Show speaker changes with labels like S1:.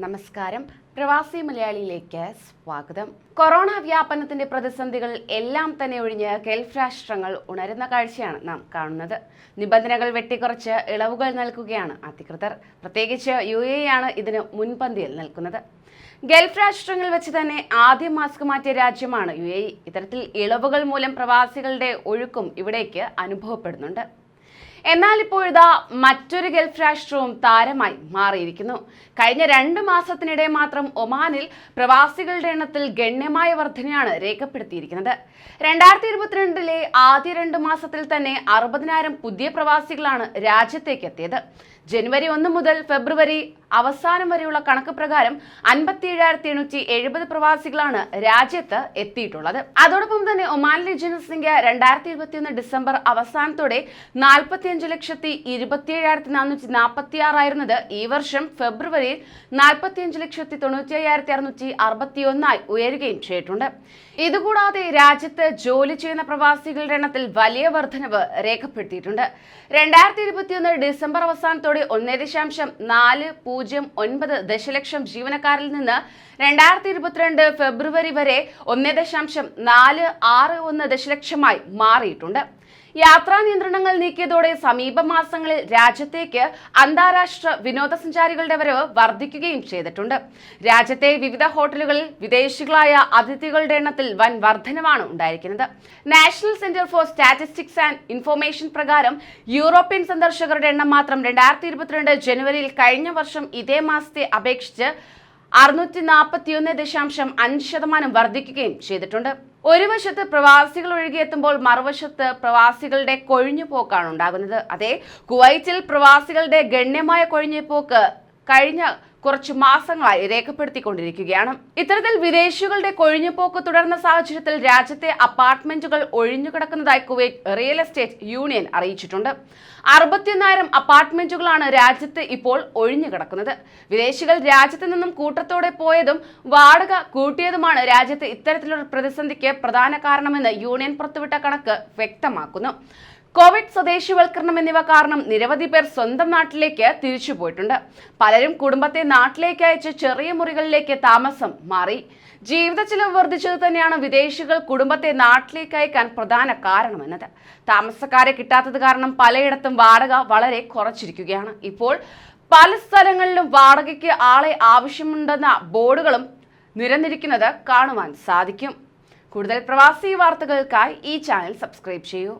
S1: നമസ്കാരം. പ്രവാസി മലയാളിയിലേക്ക് സ്വാഗതം. കൊറോണ വ്യാപനത്തിന്റെ പ്രതിസന്ധികൾ എല്ലാം തന്നെ ഒഴിഞ്ഞ് ഗൾഫ് രാഷ്ട്രങ്ങൾ ഉണരുന്ന കാഴ്ചയാണ് നാം കാണുന്നത്. നിബന്ധനകൾ വെട്ടിക്കുറച്ച് ഇളവുകൾ നൽകുകയാണ് അധികൃതർ. പ്രത്യേകിച്ച് യു എ ആണ് ഇതിന് മുൻപന്തിയിൽ നിൽക്കുന്നത്. ഗൾഫ് രാഷ്ട്രങ്ങൾ വെച്ച് തന്നെ ആദ്യം മാസ്ക് മാറ്റിയ രാജ്യമാണ് യു എ ഇത്തരത്തിൽ ഇളവുകൾ മൂലം പ്രവാസികളുടെ ഒഴുക്കും ഇവിടേക്ക് അനുഭവപ്പെടുന്നുണ്ട്. എന്നാൽ ഇപ്പോഴിതാ മറ്റൊരു ഗൾഫ് രാഷ്ട്രവും താരമായി മാറിയിരിക്കുന്നു. കഴിഞ്ഞ രണ്ട് മാസത്തിനിടെ മാത്രം ഒമാനിൽ പ്രവാസികളുടെ എണ്ണത്തിൽ ഗണ്യമായ വർധനയാണ് രേഖപ്പെടുത്തിയിരിക്കുന്നത്. രണ്ടായിരത്തി ഇരുപത്തിരണ്ടിലെ ആദ്യ രണ്ട് മാസത്തിൽ തന്നെ അറുപതിനായിരം പുതിയ പ്രവാസികളാണ് രാജ്യത്തേക്ക് എത്തിയത്. ജനുവരി ഒന്ന് മുതൽ ഫെബ്രുവരി അവസാനം വരെയുള്ള കണക്ക് പ്രകാരം അൻപത്തി ഏഴായിരത്തി എണ്ണൂറ്റി എഴുപത് പ്രവാസികളാണ് രാജ്യത്ത് എത്തിയിട്ടുള്ളത്. അതോടൊപ്പം തന്നെ ഒമാനിലെ ജനസംഖ്യ രണ്ടായിരത്തി ഇരുപത്തിയൊന്ന് ഡിസംബർ അവസാനത്തോടെ നാൽപ്പത്തിയഞ്ച് ലക്ഷത്തി ഇരുപത്തിയേഴായിരത്തി നാനൂറ്റി നാൽപ്പത്തി ആറായിരുന്നത് ഈ വർഷം ഫെബ്രുവരിയിൽ നാൽപ്പത്തിയഞ്ച് ലക്ഷത്തി തൊണ്ണൂറ്റി അയ്യായിരത്തി അറുന്നൂറ്റി അറുപത്തി ഒന്നായി ഉയരുകയും ചെയ്തിട്ടുണ്ട്. ഇതുകൂടാതെ രാജ്യത്ത് ജോലി ചെയ്യുന്ന പ്രവാസികളുടെ എണ്ണത്തിൽ വലിയ വർധനവ് രേഖപ്പെടുത്തിയിട്ടുണ്ട്. രണ്ടായിരത്തി ഇരുപത്തിയൊന്ന് ഡിസംബർ അവസാനത്തോടെ ഒന്നേ ദശാംശം നാല് പൂജ്യം ഒൻപത് ദശലക്ഷം ജീവനക്കാരിൽ നിന്ന് രണ്ടായിരത്തി ഇരുപത്തിരണ്ട് ഫെബ്രുവരി വരെ ഒന്നേ ദശാംശം നാല് ആറ് ഒന്ന് ദശലക്ഷമായി മാറിയിട്ടുണ്ട്. യാത്രാ നിയന്ത്രണങ്ങൾ നീക്കിയതോടെ സമീപ മാസങ്ങളിൽ രാജ്യത്തേക്ക് അന്താരാഷ്ട്ര വിനോദസഞ്ചാരികളുടെ വരവ് വർദ്ധിക്കുകയും ചെയ്തിട്ടുണ്ട്. രാജ്യത്തെ വിവിധ ഹോട്ടലുകളിൽ വിദേശികളായ അതിഥികളുടെ എണ്ണത്തിൽ വൻ വർധനമാണ് ഉണ്ടായിരിക്കുന്നത്. National centre for statistics and information പ്രകാരം യൂറോപ്യൻ സന്ദർശകരുടെ എണ്ണം മാത്രം രണ്ടായിരത്തി ഇരുപത്തിരണ്ട് ജനുവരിയിൽ കഴിഞ്ഞ വർഷം ഇതേ മാസത്തെ അപേക്ഷിച്ച് അറുന്നൂറ്റി നാൽപ്പത്തിയൊന്ന് ദശാംശം അഞ്ച് ശതമാനം വർദ്ധിക്കുകയും ചെയ്തിട്ടുണ്ട്. ഒരു വശത്ത് പ്രവാസികൾ ഒഴുകിയെത്തുമ്പോൾ മറുവശത്ത് പ്രവാസികളുടെ കൊഴിഞ്ഞുപോക്കാണ് ഉണ്ടാകുന്നത്. അതെ കുവൈറ്റിൽ പ്രവാസികളുടെ ഗണ്യമായ കൊഴിഞ്ഞുപോക്ക് കഴിഞ്ഞ കുറച്ച് മാസങ്ങളായി രേഖപ്പെടുത്തിക്കൊണ്ടിരിക്കുകയാണ്. ഇത്തരത്തിൽ വിദേശികളുടെ കൊഴിഞ്ഞുപോക്ക് തുടർന്ന സാഹചര്യത്തിൽ രാജ്യത്തെ അപ്പാർട്ട്മെന്റുകൾ ഒഴിഞ്ഞുകിടക്കുന്നതായി കുവൈറ്റ് റിയൽ എസ്റ്റേറ്റ് യൂണിയൻ അറിയിച്ചിട്ടുണ്ട്. അറുപത്തിയൊന്നായിരം അപ്പാർട്ട്മെന്റുകളാണ് രാജ്യത്ത് ഇപ്പോൾ ഒഴിഞ്ഞുകിടക്കുന്നത്. വിദേശികൾ രാജ്യത്ത് നിന്നും കൂട്ടത്തോടെ പോയതും വാടക കൂട്ടിയതുമാണ് രാജ്യത്ത് ഇത്തരത്തിലുള്ള പ്രതിസന്ധിക്ക് പ്രധാന കാരണമെന്ന് യൂണിയൻ പുറത്തുവിട്ട കണക്ക് വ്യക്തമാക്കുന്നു. കോവിഡ് സ്വദേശിവൽക്കരണം എന്നിവ കാരണം നിരവധി പേർ സ്വന്തം നാട്ടിലേക്ക് തിരിച്ചുപോയിട്ടുണ്ട് പലരും കുടുംബത്തെ നാട്ടിലേക്ക് അയച്ച് ചെറിയ മുറികളിലേക്ക് താമസം മാറി. ജീവിത ചിലവ് വർദ്ധിച്ചത് തന്നെയാണ് വിദേശികൾ കുടുംബത്തെ നാട്ടിലേക്ക് അയക്കാൻ പ്രധാന കാരണമെന്നത്. താമസക്കാരെ കിട്ടാത്തത് കാരണം പലയിടത്തും വാടക വളരെ കുറച്ചിരിക്കുകയാണ്. ഇപ്പോൾ പല സ്ഥലങ്ങളിലും വാടകയ്ക്ക് ആളെ ആവശ്യമുണ്ടെന്ന ബോർഡുകളും നിരന്നിരിക്കുന്നത് കാണുവാൻ സാധിക്കും. കൂടുതൽ പ്രവാസി വാർത്തകൾക്കായി ഈ ചാനൽ സബ്സ്ക്രൈബ് ചെയ്യൂ.